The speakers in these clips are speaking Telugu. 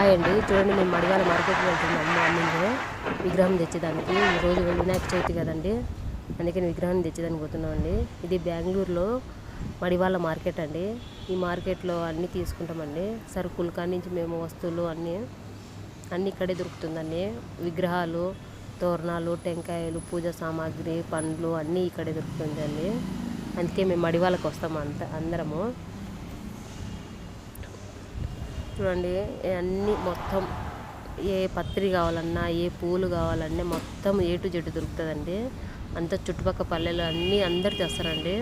హాయ్ అండి చూడండి మేము మడివాల మార్కెట్కి వెళ్తున్నాము మార్నింగ్ విగ్రహం తెచ్చేదానికి. ఈరోజు వినాయక చవితి కదండి. అందుకని విగ్రహం తెచ్చేదానికి పోతున్నామండి. ఇది బెంగళూరులో మడివాళ్ళ మార్కెట్ అండి. ఈ మార్కెట్లో అన్నీ తీసుకుంటామండి. సరుకులు కాడి నుంచి మేము వస్తువులు అన్నీ అన్నీ ఇక్కడే దొరుకుతుందండి. విగ్రహాలు తోరణాలు టెంకాయలు పూజ సామాగ్రి పండ్లు అన్నీ ఇక్కడే దొరుకుతుందండి. అందుకే మేము మడివాళ్ళకి వస్తాము అంత అందరము. చూడండి అన్నీ మొత్తం ఏ పత్రి కావాలన్నా ఏ పూలు కావాలన్నా మొత్తం ఏ టు జెడ్ దొరుకుతుందండి. అంత చుట్టుపక్కల పల్లెలు అన్నీ అందరు తెస్తారండి.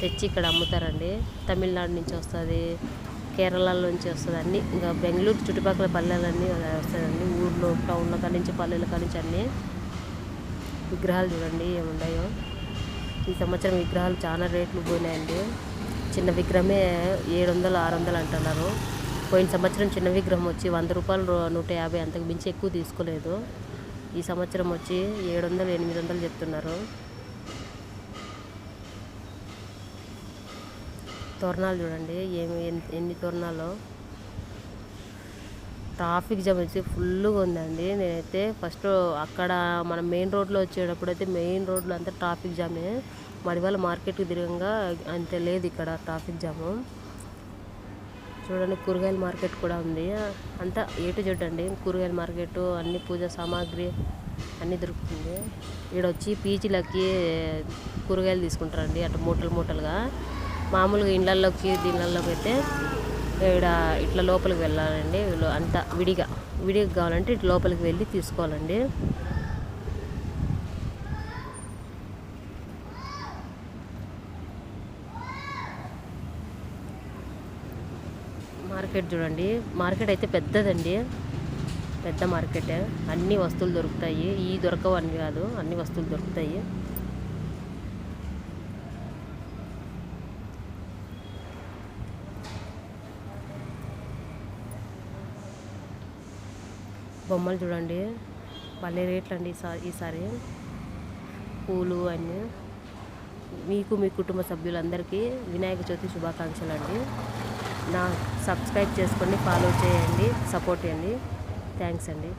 తెచ్చి ఇక్కడ అమ్ముతారండి. తమిళనాడు నుంచి వస్తుంది కేరళలోంచి నుంచి వస్తుంది అన్నీ. ఇంకా బెంగళూరు చుట్టుపక్కల పల్లెలన్నీ వస్తాయండి. ఊర్లో టౌన్లో కాడి నుంచి పల్లెల కాడి నుంచి అన్నీ విగ్రహాలు చూడండి ఏమున్నాయో ఈ సంవత్సరం విగ్రహాలు చాలా రేట్లు పోయినాయండి. చిన్న విగ్రహమే ఏడు వందలు ఆరు వందలు అంటున్నారు. పోయిన సంవత్సరం చిన్న విగ్రహం వచ్చి వంద రూపాయలు నూట యాభై అంతకు మించి ఎక్కువ తీసుకోలేదు. ఈ సంవత్సరం వచ్చి ఏడు వందలు ఎనిమిది వందలు చెప్తున్నారు. తోరణాలు చూడండి ఏమి ఎన్ని తోరణాలు? ట్రాఫిక్ జామ్ వచ్చి ఫుల్గా ఉందండి. నేనైతే ఫస్ట్ అక్కడ మన మెయిన్ రోడ్లో వచ్చేటప్పుడు అయితే మెయిన్ రోడ్లో అంతా ట్రాఫిక్ జామే. మడివాళ్ళ మార్కెట్కి తిరగంగా అంత లేదు ఇక్కడ ట్రాఫిక్ జాము. చూడండి కూరగాయల మార్కెట్ కూడా ఉంది. అంతా ఏటు టు జెడ్ అండి. కూరగాయల మార్కెట్ అన్ని పూజ సామాగ్రి అన్నీ దొరుకుతుంది. ఇక్కడ వచ్చి పీజీలకి కూరగాయలు తీసుకుంటారండి అటు మూటలు మూటలుగా. మామూలుగా ఇండ్లల్లోకి దీనిలల్లోకి అయితే ఇక్కడ ఇట్లా లోపలికి వెళ్ళాలండి. వీళ్ళు అంతా విడిగా విడిగా కావాలంటే ఇట్లా లోపలికి వెళ్ళి తీసుకోవాలండి. మార్కెట్ చూడండి. మార్కెట్ అయితే పెద్దదండి. పెద్ద మార్కెట్. అన్ని వస్తువులు దొరుకుతాయి. ఈ దొరకవు అని కాదు. అన్ని వస్తువులు దొరుకుతాయి. బొమ్మలు చూడండి. భలే రేట్లు అండి ఈసారి. ఈసారి పూలు అన్నీ. మీకు మీ కుటుంబ సభ్యులందరికీ వినాయక చవితి శుభాకాంక్షలు అండి నా సబ్స్క్రైబ్ చేసుకోండి ఫాలో చేయండి సపోర్ట్ చేయండి. థ్యాంక్స్ అండి.